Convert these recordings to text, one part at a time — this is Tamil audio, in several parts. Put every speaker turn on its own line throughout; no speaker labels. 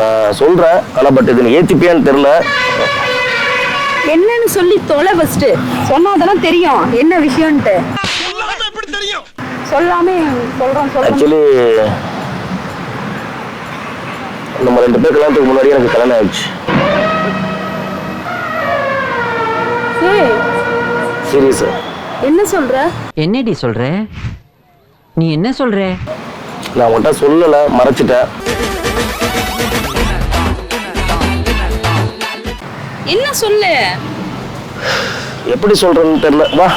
நான் சொல்கிறேன் ஆனால் பட் இது நீ ஏற்றிப்பியான்னு தெரில
என்னன்னு சொல்லி தொலை ஃபர்ஸ்ட் சொன்னாதானே தெரியும். என்ன விஷயம்ன்ட்டு. சொல்லாமே சொல்றோம் சொல்றோம்.
ஆக்சுவலி நம்ம ரெண்டு பேர் கல்யாணத்துக்கு முன்னாடி எனக்கு கல்யாணம் ஆயிடுச்சு.
ஏய்,
சீரியஸா
என்ன சொல்ற?
என்னடி சொல்ற? நீ என்ன சொல்ற?
நான் உன்கிட்ட சொல்லலை மறைச்சிட்டேன்.
என்ன சொல்லு?
எப்படி சொல்கிறேன்னு தெரில வா?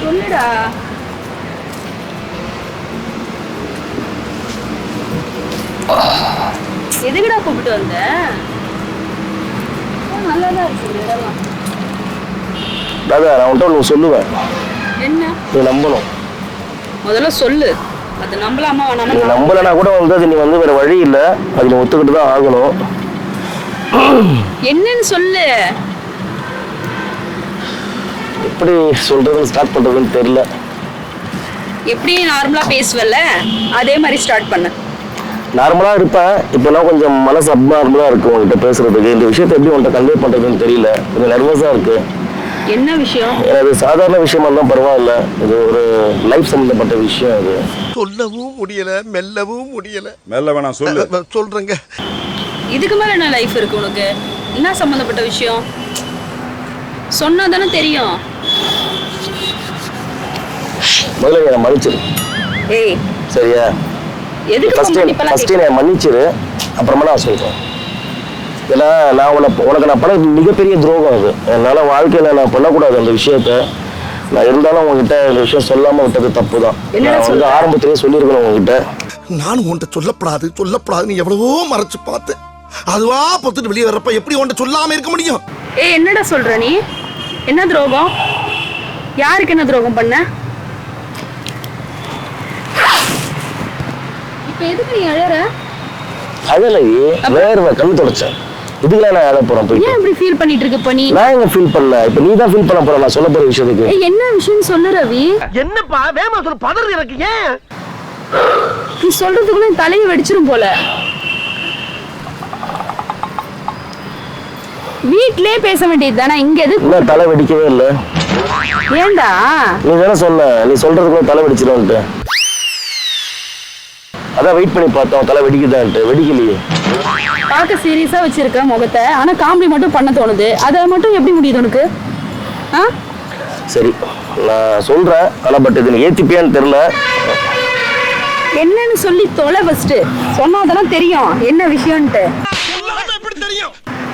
சொல்லுடா. எதுக்குடா கூப்பிட்டு வந்த? நல்லாதான் இருக்கு.
தாதா நான் உன்கிட்ட ஒன்று சொல்லுவேன்.
என்ன?
நீ நம்பணும்.
முதல்ல சொல்லு. அது நம்பலாமா
நீ
வேணாமா
நம்பலைனா கூட வந்து அது நீ வந்து வேறு வழி இல்லை. அது நீ ஒத்துக்கிட்டு தான் ஆகணும்.
என்னன்னு சொல்லு.
எப்படி சொல்கிறதுன்னு ஸ்டார்ட் பண்ணுறதுன்னு தெரில
எப்படி நார்மலா பேசுவல்ல? அதே மாதிரி ஸ்டார்ட் பண்ணு.
நார்மலாக இருப்பேன். இப்போலாம் கொஞ்சம் மனசு அப்நார்மலாக இருக்கு உங்ககிட்ட பேசுறதுக்கு. இந்த விஷயத்தை எப்படி உன்கிட்ட கன்வே பண்ணுறதுன்னு தெரியல. கொஞ்சம் நர்வஸாக இருக்கு.
என்ன விஷயம்?
இது சாதாரண விஷயமா இருந்தால் பரவாயில்ல. இது ஒரு லைஃப் சம்மந்தப்பட்ட விஷயம் இது
சொல்லவும் முடியல மெல்லவும் முடியல.
மெல்ல வேணாம் சொல்லு.
சொல்றேங்க.
இதுக்கு மேல என்ன லைஃப் இருக்கு உனக்கு? என்ன சம்பந்தப்பட்ட விஷயம்? சொன்னா தானே தெரியும்.
முதல்ல என்னை மன்னிச்சிரு.
ஏய்.
சரியா?
எதுக்கு
ஃபர்ஸ்ட் என்னை மன்னிச்சிரு. அப்புறமா நான் சொல்கிறேன் ஏன்னா நான் உன உனக்கு நான் பண்ண மிகப்பெரிய துரோகம் அது. என்னால் வாழ்க்கையில் நான் பண்ணக்கூடாது அந்த விஷயத்த. நான் இருந்தாலும் உங்ககிட்ட இந்த விஷயம் சொல்லாமல் விட்டது தப்பு தான் நான் வந்து? ஆரம்பத்திலேயே சொல்லியிருக்கணும் உங்ககிட்ட
நானும் உன்கிட்ட சொல்லப்படாது சொல்லப்படாதுன்னு எவ்வளவோ மறைச்சு பார்த்தேன். அதுவா பொத்துட்டு வெளியே வர்றப்ப எப்படி உன்கிட்ட சொல்லாம இருக்க முடியும்?
ஏய் என்னடா சொல்ற நீ? என்ன துரோகம்? யாருக்கு என்ன துரோகம் பண்ண? இப்ப எதுக்கு நீ அழற?
அழலையே வேர்வை கண்ணு தொடச்சேன் நான் அழ
ஏன் இப்படி ஃபீல் பண்ணிட்டு இருக்க
நான் எங்க ஃபீல் பண்ணல? இப்போ நீ தான் ஃபீல் பண்ண போற நான் சொல்ல போற விஷயத்துக்கு.
ஏய் என்ன விஷயம் சொல்லு ரவி.
என்னப்பா வேமா சொல்ல பதறது எனக்கு ஏன்?
நீ சொல்றதுக்குள்ள தலையை வெடிச்சிரும் போல. வீட்லயே பேச வேண்டியது தானே? இங்க எது
இன்னும் தலை வெடிக்கவே இல்லை.
ஏண்டா?
நீ தானே சொன்ன நீ சொல்றதுக்குள்ள தலை வெடிச்சிரும்ட்டு அதான் வெயிட் பண்ணி பார்த்தோம். தலை வெடிக்குதான்ட்டு. வெடிக்கலையே.
பார்க்க சீரியஸா வச்சிருக்க முகத்தை. ஆனா காமெடி மட்டும் பண்ண தோணுது. அதை மட்டும் எப்படி முடியுது உனக்கு? ஆ?
சரி நான் சொல்றேன். ஆனா பட் இது நீ ஏத்திப்பியான்னு தெரியல.
என்னன்னு சொல்லி தொலை ஃபர்ஸ்ட் சொன்னாதானே தெரியும். என்ன விஷயம்ன்ட்டு.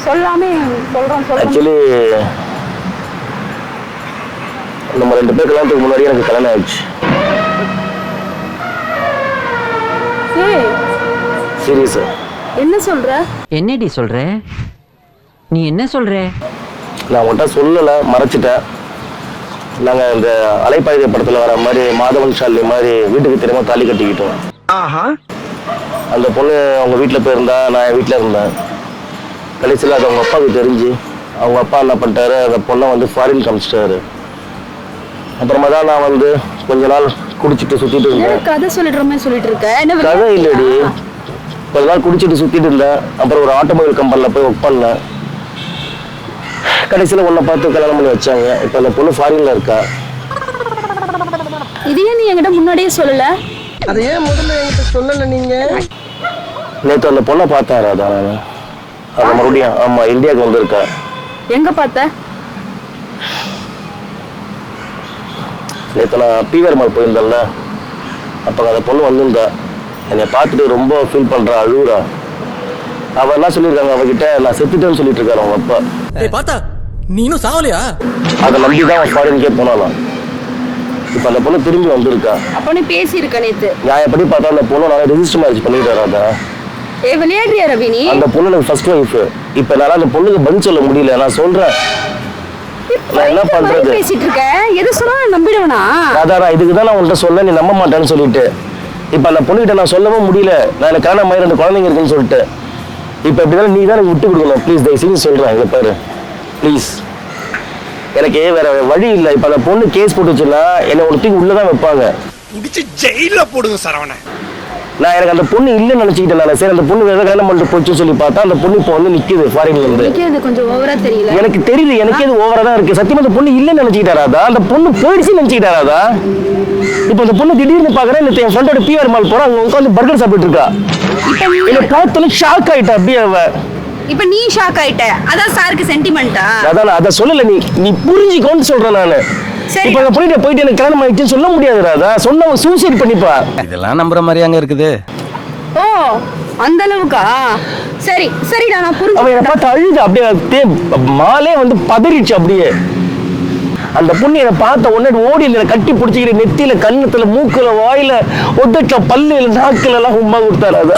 சொல்லாமே சொல்றோம் சொல்றோம்.
ஆக்சுவலி நம்ம ரெண்டு பேர் கல்யாணத்துக்கு முன்னாடி எனக்கு கல்யாணம் ஆயிடுச்சு. சீரியஸா
என்ன சொல்ற?
என்னடி சொல்ற? நீ என்ன சொல்ற?
நான் உன்கிட்ட சொல்லலை மறைச்சிட்டேன். நாங்கள் இந்த அலைப்பாயுதை படத்தில் வர மாதிரி மாதவன் ஷாலினி மாதிரி வீட்டுக்கு தெரியாம தாலி கட்டிக்கிட்டோம்.
ஆஹா.
அந்த பொண்ணு அவங்க வீட்டில் போயிருந்தா நான் என் வீட்டில் இருந்தேன். கடைசியில் அது அவங்க அப்பாவுக்கு தெரிஞ்சு அவங்க அப்பா என்ன பண்ணிட்டாரு அந்த பொண்ணை வந்து ஃபாரின் காமிச்சிட்டாரு. அப்புறமா தான் நான் வந்து கொஞ்ச நாள் குடிச்சிட்டு
என்ன
இருந்தேன்.
கதை சொல்லிடுற மாதிரி சொல்லிட்டு இருக்க. என்ன
கதை? இல்லடி. கொஞ்ச நாள் குடிச்சிட்டு சுற்றிட்டு இருந்தேன். அப்புறம் ஒரு ஆட்டோமொபைல் கம்பெனியில் போய் ஒர்க் பண்ணேன். கடைசியில் உன்னை பார்த்து கல்யாணம் பண்ணி வச்சாங்க. இப்போ அந்த பொண்ணு ஃபாரினில் இருக்கா?
இது ஏன் நீ என்கிட்ட முன்னாடியே சொல்லல?
அதை ஏன் முதல்ல என்கிட்ட சொல்லல நீங்க?
நேற்று அந்த பொண்ணை பார்த்தேன் ராதா அது மறுபடியும் ஆமாம் இந்தியாவுக்கு வந்திருக்கா.
எங்க பார்த்த?
நேற்று நான் பிவிஆர் மால் போயிருந்தேன்ல. அப்போ அந்த பொண்ணு வந்திருந்தா. என்னை பார்த்துட்டு ரொம்ப ஃபீல் பண்ணுறா அழுகுறா அவள் என்ன சொல்லியிருக்காங்க? அவகிட்ட நான் செத்துட்டேன்னு சொல்லிட்டு இருக்காரு அவங்க அப்பா.
ஏய் பார்த்தா நீ இன்னும் சாவலையா?
அதை நம்பி தான் அவன் ஃபாரினுக்கே போனாலாம் இப்போ அந்த பொண்ணு திரும்பி வந்திருக்கா.
அப்ப நீ பேசியிருக்க நேத்து.
நான் எப்படி பார்த்தா அந்த பொண்ணு நான் ரெஜிஸ்டர் மேரேஜ் பண்ணிட்டு அதை
ஏ விளையாடுறியா ரவி நீ
அந்த பொண்ணு எனக்கு ஃபர்ஸ்ட் ஒய்ஃப் இப்போ என்னால் அந்த பொண்ணுக்கு பதில் சொல்ல முடியல. நான் சொல்கிறேன் நான் என்ன பண்றது?
பேசிட்டு இருக்க. எது சொன்னாலும் நம்பிடுவனா?
ராதா நான் இதுக்கு தான் நான் உன்கிட்ட சொன்னேன். நீ நம்ப மாட்டேன்னு சொல்லிட்டு. இப்போ அந்த பொண்ணுகிட்ட நான் சொல்லவும் முடியல. நான் எனக்கு மாதிரி ரெண்டு குழந்தைங்க இருக்குன்னு சொல்லிட்டு. இப்போ இப்படி நீ தான் எனக்கு விட்டு கொடுக்கணும். ப்ளீஸ் தயவு செஞ்சு சொல்கிறேன் இங்கே பாரு. ப்ளீஸ் எனக்கு வேற வழி இல்லை. இப்போ அந்த பொண்ணு கேஸ் போட்டு வச்சுன்னா என்னை ஒரு தூக்கி உள்ளே தான் வைப்பாங்க.
புடிச்சு ஜெயில போடுங்க சரவண
நான் எனக்கு அந்த பொண்ணு இல்லைன்னு நினைச்சுக்கிட்டேன் நான். சரி அந்த பொண்ணு வேற கல்யாணம் பண்ணிட்டு போச்சுன்னு சொல்லி பார்த்தா அந்த பொண்ணு இப்போ வந்து நிக்குது ஃபாரின்ல இருந்து.
கொஞ்சம் ஓவரா தெரியல.
எனக்கு தெரியல எனக்கே இது ஓவரா தான் இருக்கு. சத்தியமா அந்த பொண்ணு இல்லைன்னு நினைச்சுக்கிட்டாராதா அந்த பொண்ணு போயிடுச்சுன்னு நினைச்சுக்கிட்டாராதா இப்போ அந்த பொண்ணு திடீர்னு பாக்குறேன் நேத்து என் ஃப்ரெண்டோட பிஆர் மால் போறா அங்க உட்காந்து பர்கர் சாப்பிட்டு இருக்கா. என்ன பார்த்தோன்னே ஷாக் ஆயிட்டா அப்படியே அவ.
இப்ப நீ ஷாக் ஆயிட்ட. அதான் சாருக்கு சென்டிமெண்டா
அதான் அதை சொல்லல நீ நீ புரிஞ்சுக்கோன்னு சொல்றேன் நானு. இப்போ அந்த பொண்ணு போயிட்டு எனக்கு கல்யாணம் ஆயிடுச்சுன்னு சொல்ல முடியாது ராதா. சொன்ன சூசைட் பண்ணிப்பா.
இதெல்லாம் நம்புற மாதிரி அங்க இருக்குது.
ஓ அந்த அளவுக்கா? சரி சரிடா நான்
அவன் என்னை
புரிஞ்சு
பார்த்து அழுது அப்படியே மாலே வந்து பதறிச்சு அப்படியே. அந்த பொண்ணு என்னை பார்த்த உடனே ஓடி என்னை கட்டி பிடிச்சிக்கிட்டு நெத்தியில கண்ணத்துல மூக்குல வாயில ஒட்டட்ல பல்லுல நாக்குல எல்லாம் உமா கொடுத்தாரு அதை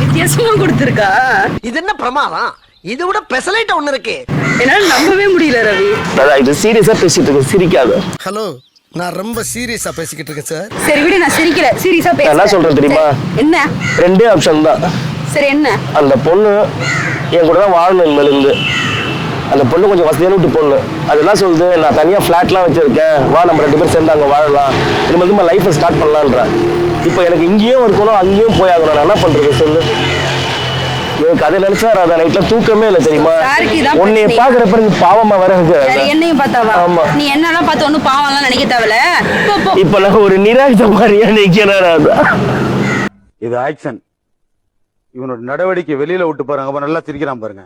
வித்தியாசமா கொடுத்துருக்கா?
இது என்ன பிரமாதம்? இது விட பெசலைட் ஒண்ணு இருக்கு.
என்னால நம்பவே முடியல ரவி.
இது சீரியஸா பேசிட்டு இருக்கு சிரிக்காத.
ஹலோ நான் ரொம்ப சீரியஸா பேசிக்கிட்டு இருக்கேன் சார்
சரி விடு நான் சிரிக்கல. சீரியஸா
நான் என்ன சொல்றேன் தெரியுமா?
என்ன?
ரெண்டே ஆப்ஷன் தான்.
சரி என்ன?
அந்த பொண்ணு என் கூட தான் வாழணும் இனிமேலிருந்து. அந்த பொண்ணு கொஞ்சம் வசதியான விட்டு பொண்ணு. அது என்ன சொல்லுது? நான் தனியாக ஃப்ளாட்லாம் வச்சிருக்கேன். வா நம்ம ரெண்டு பேரும் சேர்ந்து அங்கே வாழலாம். இனிமேல் நம்ம லைஃப்பை ஸ்டார்ட் பண்ணலான்றேன் இப்போ எனக்கு இங்கேயும் இருக்கணும் அங்கேயும் போய் ஆகணும் நான் என்ன பண்ணுறது சொல்லு? எனக்கு அதை நினைச்சா அதை நைட்ல தூக்கமே இல்லை தெரியுமா?
பிரச்சனை.
பாக்குற பிறகு பாவமா வர
என்னையும் பார்த்தாவா?
ஆமா.
நீ என்னெல்லாம் பார்த்து ஒன்றும் பாவம்லாம் நினைக்க தேவையில்ல.
இப்ப நான் ஒரு நிராயுத மாதிரியா நிக்கிறேன்
இது ஆக்ஷன். இவனோட நடவடிக்கை வெளியில விட்டு பாருங்க அப்ப நல்லா சிரிக்கிறான் பாருங்க.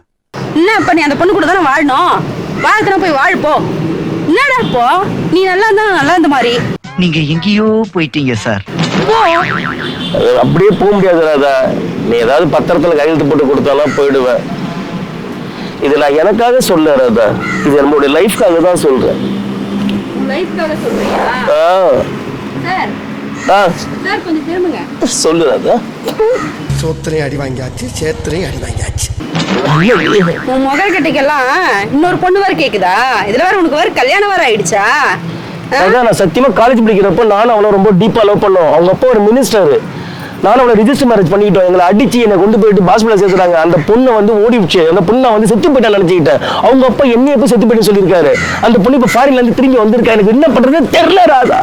என்ன இப்ப நீ அந்த பொண்ணு கூட தானே வாழணும்? வாழ்க்கை போய் வாழ் போ. என்னடா இப்போ நீ நல்லா இருந்தா நான் நல்லா இருந்த மாதிரி.
நீங்க எங்கேயோ போயிட்டீங்க சார்.
அப்படியே போக முடியாது ராதா. நீ ஏதாவது பத்திரத்துல கையெழுத்து போட்டு கொடுத்தாலும் போயிடுவேன். இது நான் எனக்காக சொல்ல ராதா. இது நம்மளுடைய லைஃப்காக தான் சொல்றேன்.
லைஃப்காக சொல்றியா?
ஆ,
சார்.
ஆ,
சார் கொஞ்சம் திரும்புங்க.
சொல்லு ராதா.
சோத்திரையும் அடி வாங்கியாச்சு சேத்திரையும் அடி வாங்கியாச்சு.
உன் முகல் கட்டைக்கெல்லாம் இன்னொரு பொண்ணு வேற கேக்குதா? இதுல வேற உனக்கு வேற கல்யாணம் வேற ஆயிடுச்சா?
அதான் நான் சத்தியமா காலேஜ் படிக்கிறப்ப நானும் அவளை ரொம்ப டீப்பா லவ் பண்ணோம். அவங்க அப்பா ஒரு மினிஸ்டர் நானும் அவளை ரிஜிஸ்டர் மேரேஜ் பண்ணிக்கிட்டோம். எங்களை அடிச்சு என்னை கொண்டு போயிட்டு ஹாஸ்பிட்டல் சேர்த்துறாங்க அந்த பொண்ணை வந்து ஓடிடுச்சு. அந்த பொண்ணை வந்து செத்து போயிட்டா நினைச்சுக்கிட்டேன். அவங்க அப்பா என்னைய எப்போ செத்து போயிட்டு சொல்லியிருக்காரு. அந்த பொண்ணு இப்போ ஃபாரின்ல இருந்து திரும்பி வந்திருக்கா? எனக்கு என்ன பண்றதுன்னு தெரியல ராதா.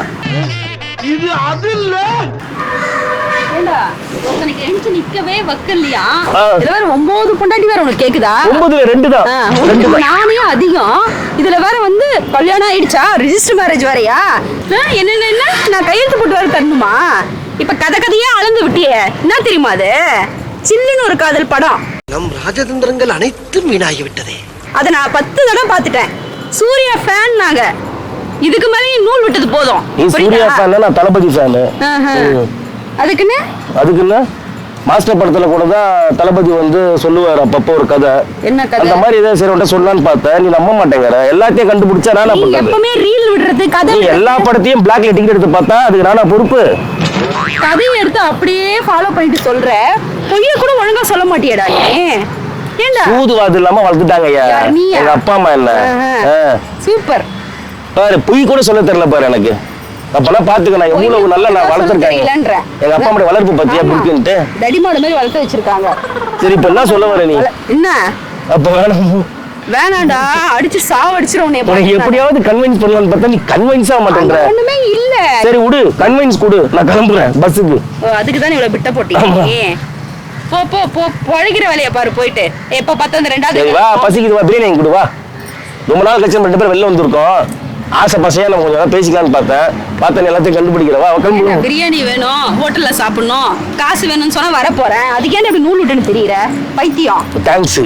ஏண்டா? ஒருத்தனுக்கு எழுந்து நிக்கவே வக்கலையா. இதுல வேற ஒன்பது பொண்டாட்டி வேற உனக்கு கேக்குதா?
ஒன்பதுல ரெண்டு தான். ரெண்டு
நானே அதிகம். இதுல வேற வந்து கல்யாணம் ஆயிடுச்சா? ரிஜிஸ்டர் மேரேஜ் வேறயா? ஆ, என்ன என்ன, என்ன நான் கையெழுத்து போட்டு வேற தரணுமா? இப்ப கதை கதையா அளந்து விட்டியே. என்ன தெரியுமா அது? சில்லுன்னு ஒரு காதல் படம்.
நம் ராஜதந்திரங்கள் அனைத்தும் வீணாகி விட்டதே
அதை நான் பத்து தடவை பார்த்துட்டேன். சூர்யா ஃபேன் நாங்க. இதுக்கு மேலே நூல் விட்டது போதும்.
சூர்யா? ஃபேன் நான் தளபதி ஃபேனு
அதுக்குன்னு?
அதுக்கு என்ன மாஸ்டர் படத்துல கூட தான் தளபதி வந்து சொல்லுவார் அப்பப்போ ஒரு கதை.
என்ன கதை?
அந்த மாதிரி ஏதாவது சரி உன்ட்ட சொல்லலான்னு பார்த்தேன். நீ நம்ப மாட்டேங்கிற. எல்லாத்தையும் கண்டுபிடிச்சா நான் பண்றது
எப்பவுமே ரீல் விடுறது கதை
எல்லா படத்தையும் பிளாக்ல டிக்கெட் எடுத்து பார்த்தா அதுக்கு நானா பொறுப்பு?
கதையை எடுத்து அப்படியே ஃபாலோ பண்ணிட்டு சொல்ற. பொய்ய கூட ஒழுங்கா சொல்ல மாட்டியடா நீ. ஏண்டா?
சூதுவாது இல்லாம வளர்த்துட்டாங்க? எங்க அப்பா அம்மா. ஆ.
சூப்பர்.
பாரு பொய் கூட சொல்ல தெரியல பாரு எனக்கு. அப்பெல்லாம் பாத்துக்க நான் எவ்வளவு நல்லா நான் வளர்த்துருக்காங்க
தெரியலன்ற.
எங்க அப்பா அம்மா வளர்ப்பு பத்தியா
ஆமா.
புரிக்குன்ட்டு
தடிமாடு மாதிரி வளர்த்து வச்சிருக்காங்க.
சரி இப்ப என்ன சொல்ல வர நீ?
என்ன?
அப்ப வேணாம்.
வேணாண்டா அடிச்சு சாவடிச்சிரும் உன்னை
உனக்கு எப்படியாவது கன்வின்ஸ் பண்ணலாம்னு பார்த்தா நீ கன்வின்ஸ் ஆக மாட்டேங்கிற
ஒண்ணுமே இல்ல.
சரி விடு கன்வின்ஸ் கொடு. நான் கிளம்புறேன் பஸ்ஸுக்கு.
அதுக்கு தான் இவ்வளவு பிட்ட போட்டீங்க. நீ. போ போ போ பழகிற வேலையை பாரு போயிட்டு. எப்ப பார்த்தா அந்த ரெண்டாவது
வா பசிக்குது வா பிரியாணி கொடு வா. ரொம்ப நாள் கழிச்சு ரெண்டு பேரும் வெளில வந்திருக்கோம். ஆசை பசையா நம்ம கொஞ்சம் பேசிக்கலாம்னு பார்த்தேன். பார்த்தா நீ எல்லாத்தையும் கண்டுபிடிக்கிற வா கிளம்பு
என்ன, பிரியாணி வேணும் ஹோட்டல்ல சாப்பிடணும். காசு வேணும்னு சொன்னா வர போறேன் அதுக்கே இப்படி நூல் விட்டுன்னு தெரியற பைத்தியம்.
தேங்க்ஸ்.